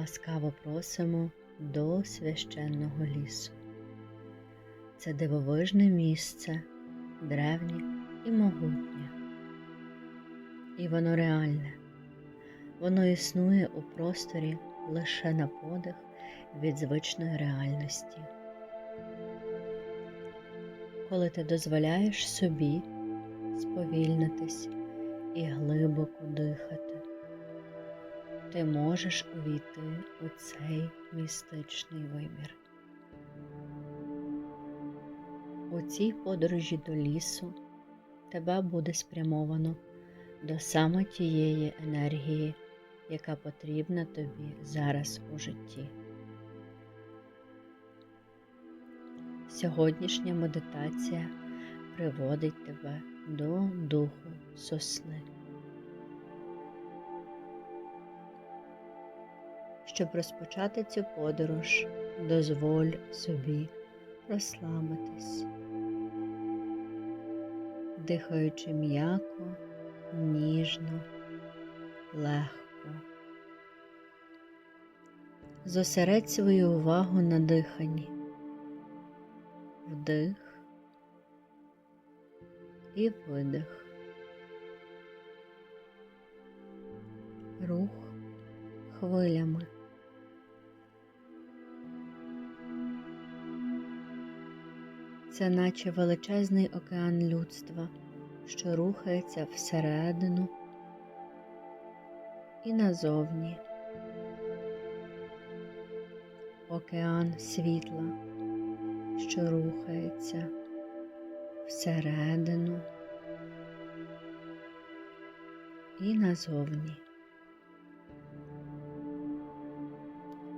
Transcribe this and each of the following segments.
Ласкаво просимо до священного лісу. Це дивовижне місце, древнє і могутнє. І воно реальне. Воно існує у просторі лише на подих від звичної реальності. Коли ти дозволяєш собі сповільнитись і глибоко дихати, ти можеш увійти у цей містичний вимір. У цій подорожі до лісу тебе буде спрямовано до саме тієї енергії, яка потрібна тобі зараз у житті. Сьогоднішня медитація приводить тебе до духу сосни. Щоб розпочати цю подорож, дозволь собі розслабитись, дихаючи м'яко, ніжно, легко. Зосередь свою увагу на диханні, вдих і видих, рух хвилями. Це наче величезний океан людства, що рухається всередину і назовні. Океан світла, що рухається всередину і назовні.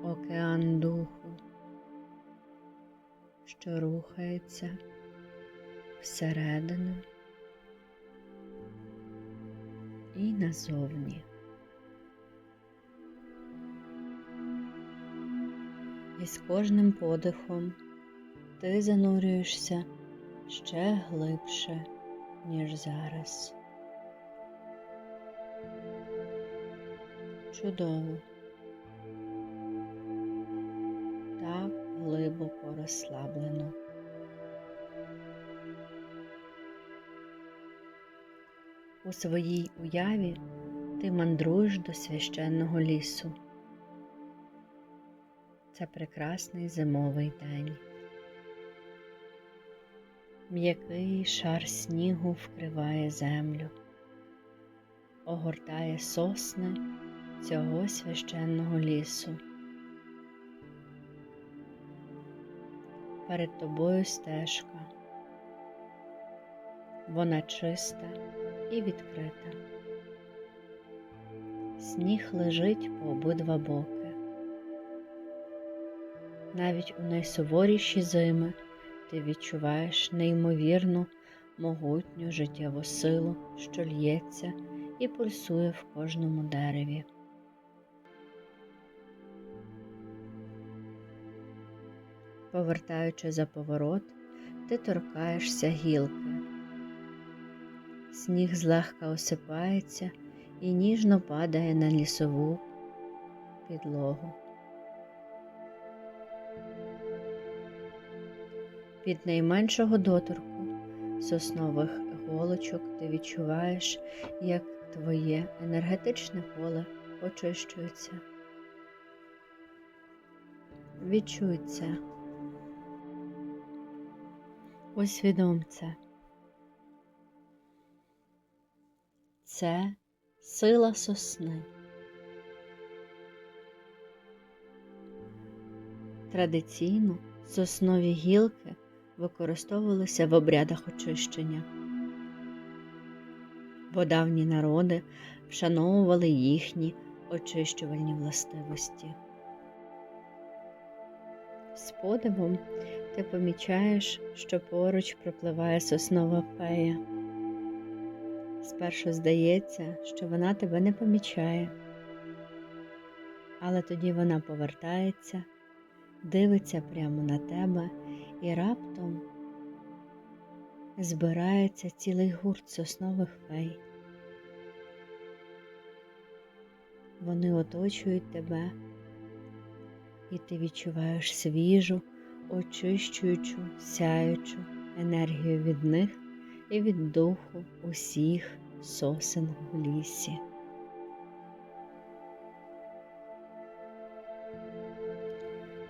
Океан духу, що рухається всередину і назовні. І з кожним подихом ти занурюєшся ще глибше, ніж зараз. Чудово. Розслаблено. У своїй уяві ти мандруєш до священного лісу. Це прекрасний зимовий день. М'який шар снігу вкриває землю, огортає сосни цього священного лісу. Перед тобою стежка. Вона чиста і відкрита. Сніг лежить по обидва боки. Навіть у найсуворіші зими ти відчуваєш неймовірну, могутню життєву силу, що л'ється і пульсує в кожному дереві. Повертаючи за поворот, ти торкаєшся гілки. Сніг злегка осипається і ніжно падає на лісову підлогу. Від найменшого доторку соснових голочок ти відчуваєш, як твоє енергетичне поле очищується. Відчуй це. Усвідом це. Це сила сосни. Традиційно соснові гілки використовувалися в обрядах очищення. Бо давні народи вшановували їхні очищувальні властивості. З подивом ти помічаєш, що поруч пропливає соснова фея. Спершу здається, що вона тебе не помічає, але тоді вона повертається, дивиться прямо на тебе і раптом збирається цілий гурт соснових фей. Вони оточують тебе і ти відчуваєш свіжу, очищуючу, сяючу енергію від них і від духу усіх сосен в лісі.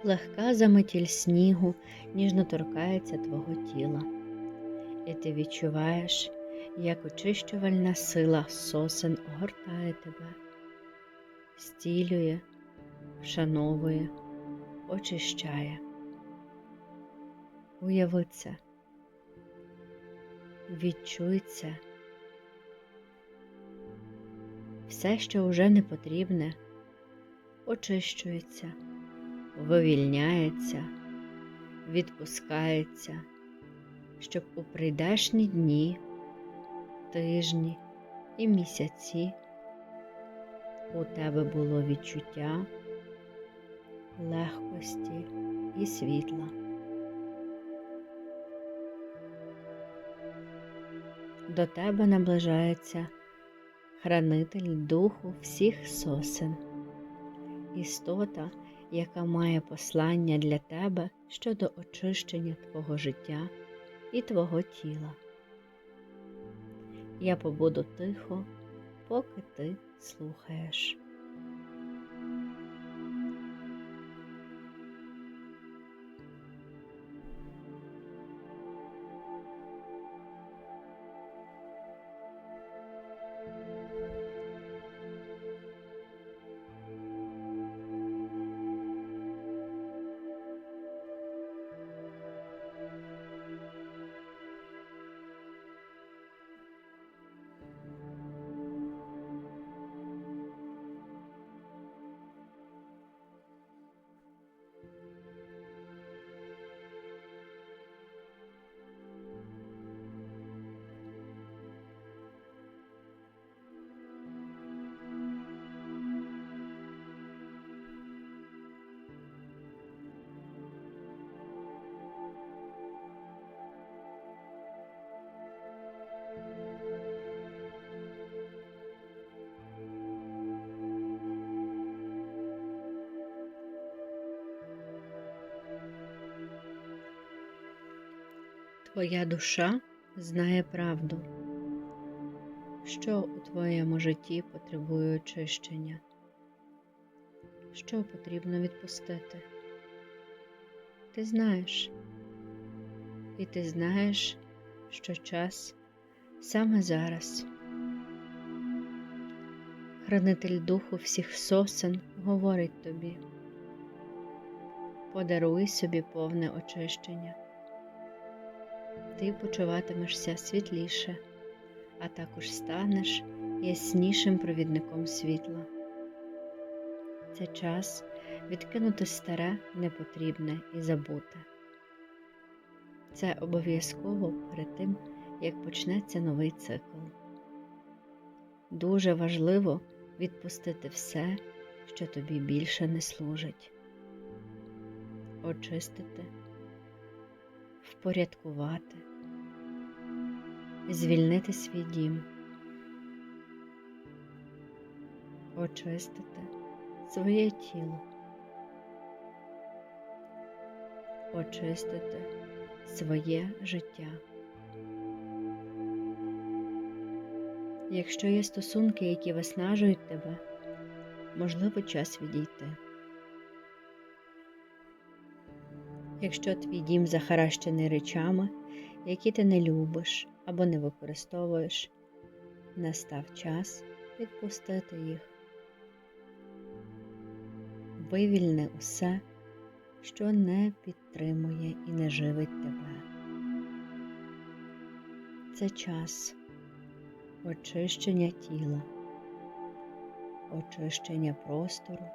Легка заметіль снігу ніжно торкається твого тіла, і ти відчуваєш, як очищувальна сила сосен огортає тебе, стілює, вшановує, очищає. Уяви це, відчуй це. Все, що вже не потрібне, очищується, вивільняється, відпускається, щоб у прийдешні дні, тижні і місяці у тебе було відчуття легкості і світла. До тебе наближається хранитель духу всіх сосен, істота, яка має послання для тебе щодо очищення твого життя і твого тіла. Я побуду тихо, поки ти слухаєш. Твоя душа знає правду, що у твоєму житті потребує очищення, що потрібно відпустити. Ти знаєш, і ти знаєш, що час саме зараз. Хранитель духу всіх сосен говорить тобі, подаруй собі повне очищення ти почуватимешся світліше, а також станеш яснішим провідником світла. Це час відкинути старе, непотрібне і забуте. Це обов'язково перед тим, як почнеться новий цикл. Дуже важливо відпустити все, що тобі більше не служить, очистити, впорядкувати звільнити свій дім, очистити своє тіло, очистити своє життя. Якщо є стосунки, які виснажують тебе, можливо час відійти. Якщо твій дім захаращений речами, які ти не любиш, або не використовуєш, настав час відпустити їх. Вивільни усе, що не підтримує і не живить тебе. Це час очищення тіла, очищення простору,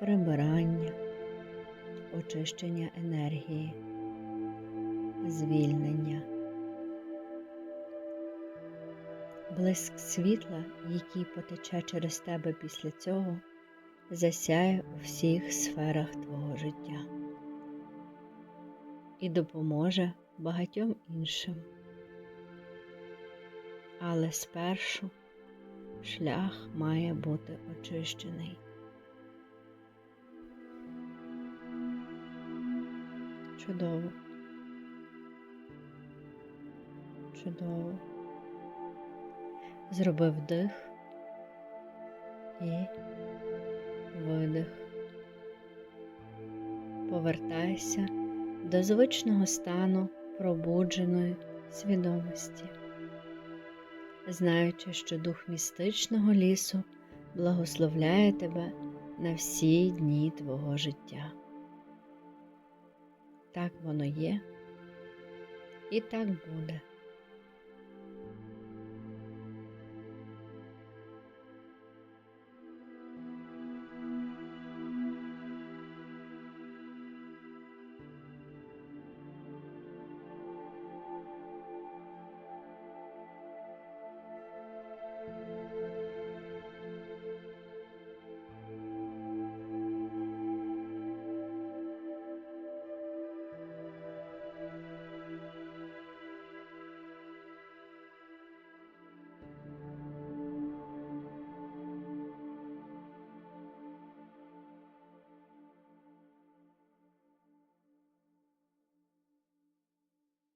прибирання, очищення енергії, звільнення. Блиск світла, який потече через тебе після цього, засяє у всіх сферах твого життя і допоможе багатьом іншим. Але спершу шлях має бути очищений. Чудово. Чудово. Зроби вдих і видих. Повертайся до звичного стану пробудженої свідомості, знаючи, що дух містичного лісу благословляє тебе на всі дні твого життя. Так воно є, і так буде.